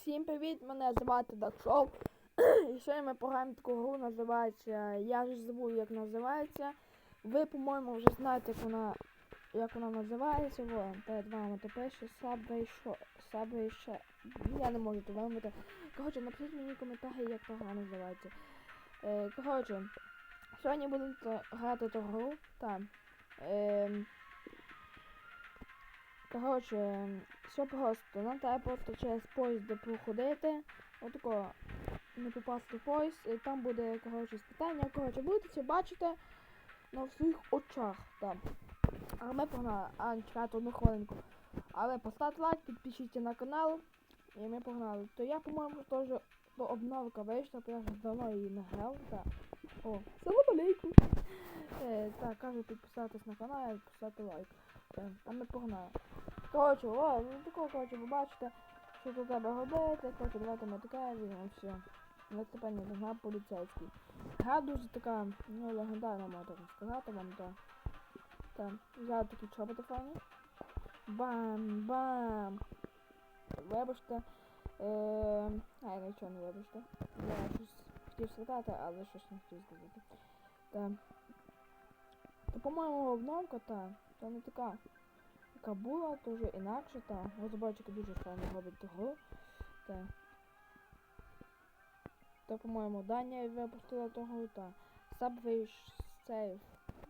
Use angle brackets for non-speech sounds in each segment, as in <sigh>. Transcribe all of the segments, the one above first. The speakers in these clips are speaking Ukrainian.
Всім привіт! Мене звати Дакшоу. <clears throat> І сьогодні ми пограємо таку гру, називається. Я вже забув, як називається. Ви, по-моєму, вже знаєте, як вона як вона називається. Во, перед вами то пише Subway. Subway Я не можу то вимити. Коротше, напишіть мені коментарі, як та гра називається. Е, коротше, сьогодні будемо грати ту гру. Так. Ем, Коротше, все просто. Нам треба просто через поїзд проходити. Отако не попасти в поїзд. І там буде, коротше, спитання. Коротше, будете це бачити на своїх очах. Так. А ми погнали. А, чекайте одну хвилинку. Але поставте лайк, підпишіться на канал. І ми погнали. То я, по-моєму, теж то обновка вийшла, то я вже давно її не грав. Так. О, салам алейкум. Е, так, кажу підписатись на канал і поставити лайк. Е, а ми погнали. Коротше, о, такого, коротше, ви бачите, що тут треба робити, коротше, давайте ми таке візьмемо, все. Ось тепер не гра поліцейський. Гра дуже така, ну, легендарна, можна так сказати вам, так. Так, взяли такі чоботи файні. Бам, бам. Вибачте. Е, а, я нічого не вибачте. Я щось хотів сказати, але щось не хотів сказати. Так. То, по-моєму, обновка, та, то не така яка була, то вже інакше, та розробники дуже файно робить того. Та. То, по-моєму, Данія випустила того, та. Subway Safe.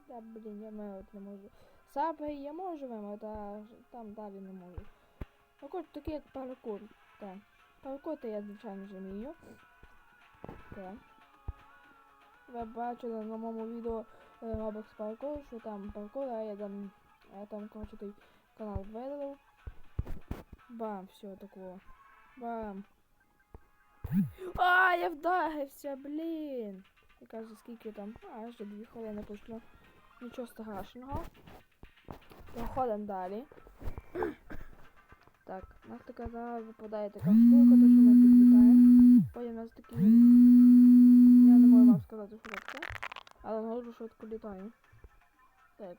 Та, блін, я маю не можу. Subway я можу вимити, а там далі не можу. Ну, хоч такий як паркур. Так. Паркур то я, звичайно, вже вмію. Так. Ви бачили на моєму відео е, Roblox паркур, що там паркур, а я там, я там, коротше, той канал видалив. Бам, все такого. Бам. А, я вдарився, блін. Я кажу, скільки там. А, вже дві хвилини пройшло. Нічого страшного. Проходимо далі. <clears throat> Так, у нас така зараз випадає така штука, то що ми підлітаємо. Потім у нас такі. Я не можу вам сказати, що це. Але можу швидко літаю. Так.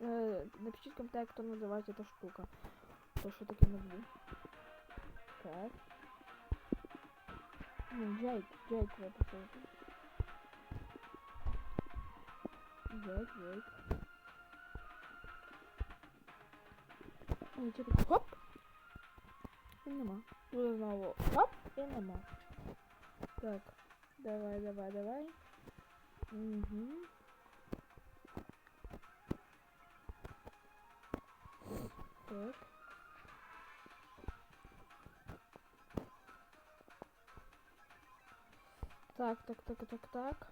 Е, напишіть в коментарях, хто називається та штука. То що таке назву. Так. Ну, Джейк, Джейк виписав. Джейк, Джейк. І типу хоп! І нема. Буде знову хоп! І нема. Так. Давай, давай, давай. Угу. Так. Так, так, так, так, так.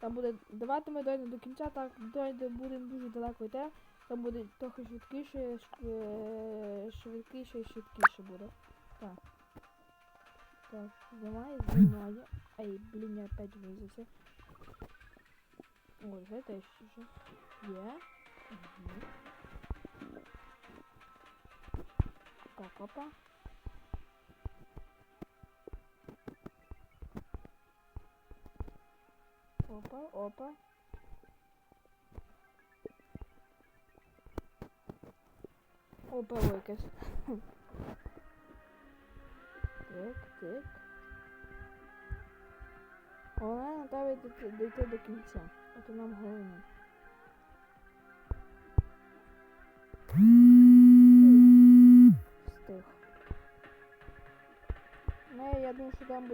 Там буде. Давайте ми дойдемо до кінця, так дойде будемо дуже далеко йти. Там буде трохи швидкіше, е, швидкіше і швидкіше буде. Так. Так, знімає, знімає. Ай, блін, я опять визився. Ой, вже теж вже є. Угу. Так, опа. Опа, опа. Опа, Лойкас. Так, так. Головне тебе дійти, до кінця. Це нам головне.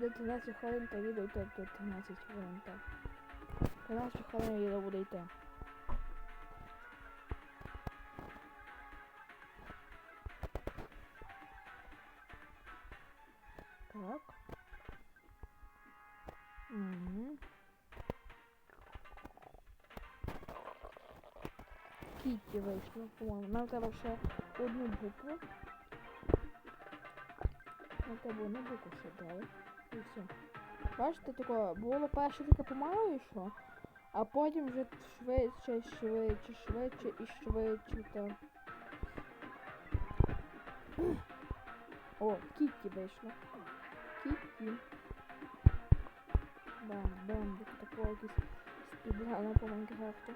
Буде 13 хвилин, та відео йде до 13 хвилин, так. 13 хвилин відео буде йти. Так. Угу. Кітті вийшло, по-моєму. Нам треба ще одну букву. Нам треба одну букву ще дали. І все. Бачите, тако, було перше таке помало йшло, а потім вже швидше, швидше, швидше і швидше то. О, Кітті вийшло. Кітті. Бам, бам, такого якийсь спідгана по Майнкрафту.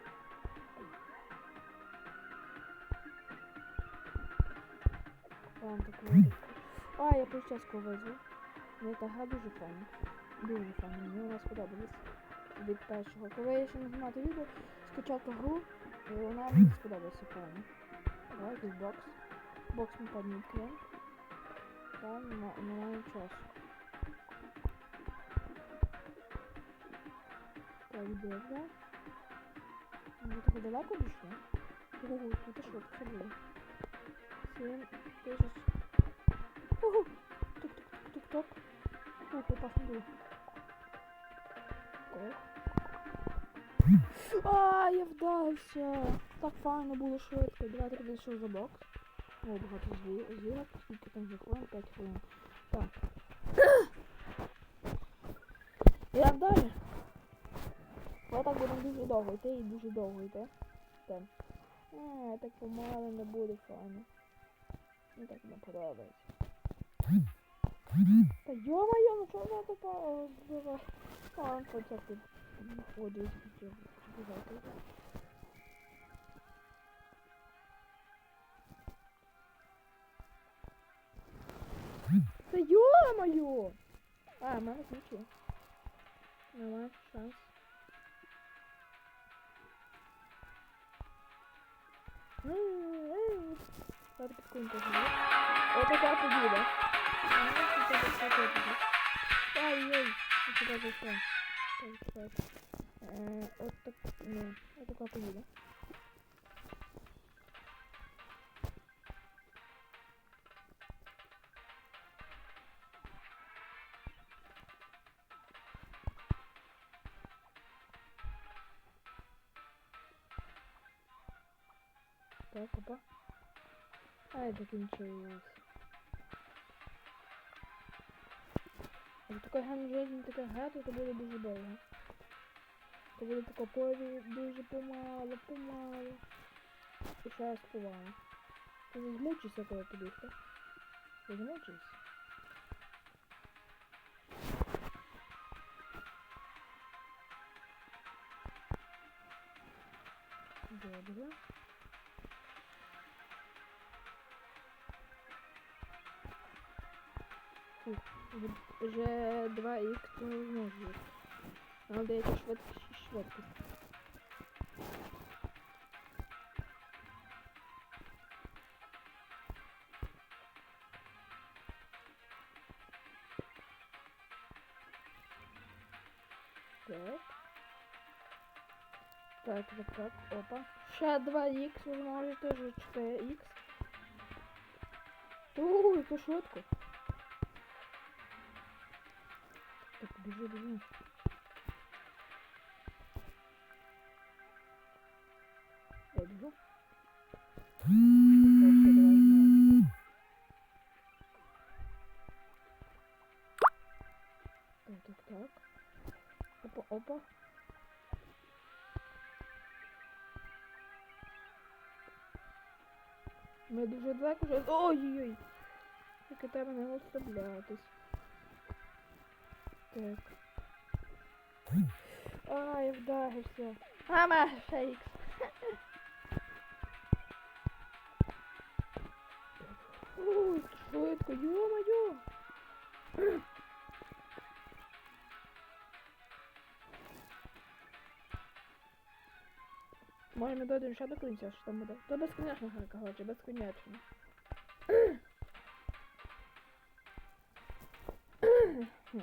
Бам, такого. А, я Польческу визвав. Ну, та гра дуже файна. Дуже файна, мені вона сподобалась. Від першого. Коли я ще не знімати відео, скачав ту гру, і вона мені сподобалася файно. Давай якийсь бокс. Бокс ми відкриємо. Там нема- немає часу. Так, добре. Ми так далеко дійшли? Ого, тут і швидко було. Сім тисяч. Ого! Тук-тук-тук-тук-тук. Так. А, я вдався. Так файно було швидко. Давайте що за бокс. О, багато зірок. Скільки там хвилин? 5 хвилин. Так. Як далі? Ми так будемо дуже довго йти і дуже довго йти. Так. А, так помало не буде файно. Ну так не подобається. Та йо-моє, ну чого я тупо збиваю? А, он хоча тут ходить. Збивайте. Та йо-моє! А, в мене ключі. Нормально, шанс. Давайте підкиньте живі. Отака побіда. Ай-яй, сюди зайшла. Так, чекайте. Е, От так, ні, отака побіда. Так, опа. Ай, закінчилось. Як така гра жизнь, така грати, то буде дуже довго. То буде тако пові дуже помало, помало. І ще раз повало. Ти не змучишся, коли побігти. Ти змучишся. Добре. Фух, вже- вже 2 х не зможу. Нам дається швидкість швидкість. Так. Так, так, так, опа. Ще 2х, ви можете вже 4х. Ууу, яке швидко. Так, біжи, біжи. Я біжу. Так, ще давай знову. Так, так, так. Опа, опа. Ми дуже далеко вже. Ой-ой-ой! Тільки треба не розслаблятись. Так. А, я вдагився. Мама, фейк. Ой, швидко, ё-моё! Може ми дойдемо ще до кінця, що там буде? То безконечно, короче, безконечно. Так,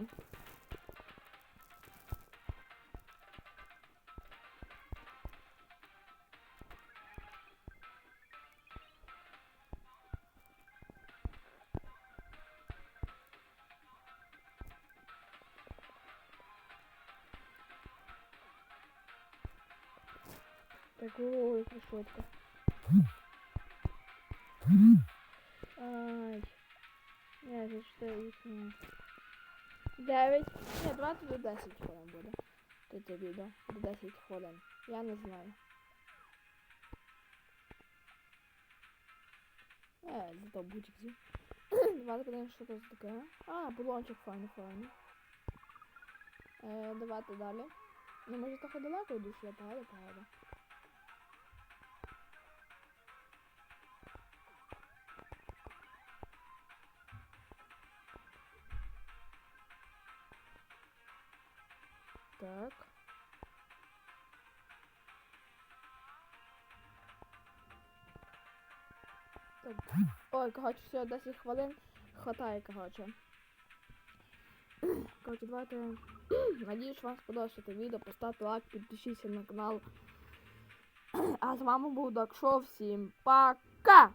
ой, як швидко. Ай. Ні, за 4 їх ні. 9. Ні, 20 до 10 хвилин буде. Тут це відео. До 10 хвилин. Я не знаю. Е, зато бутик зі. <clears throat> Давайте подивимось, що це таке. А, балончик файний, файний. Е, давайте далі. Ну, може трохи далеко дійшли, правда, правда. Так. Так. Ой, коротше, все, 10 хвилин. Хватає, коротше. <clears throat> Коротше, давайте. <clears throat> Надіюсь, вам сподобалося це відео. Поставте лайк, підпишіться на канал. <clears throat> А з вами був Док Всім пока!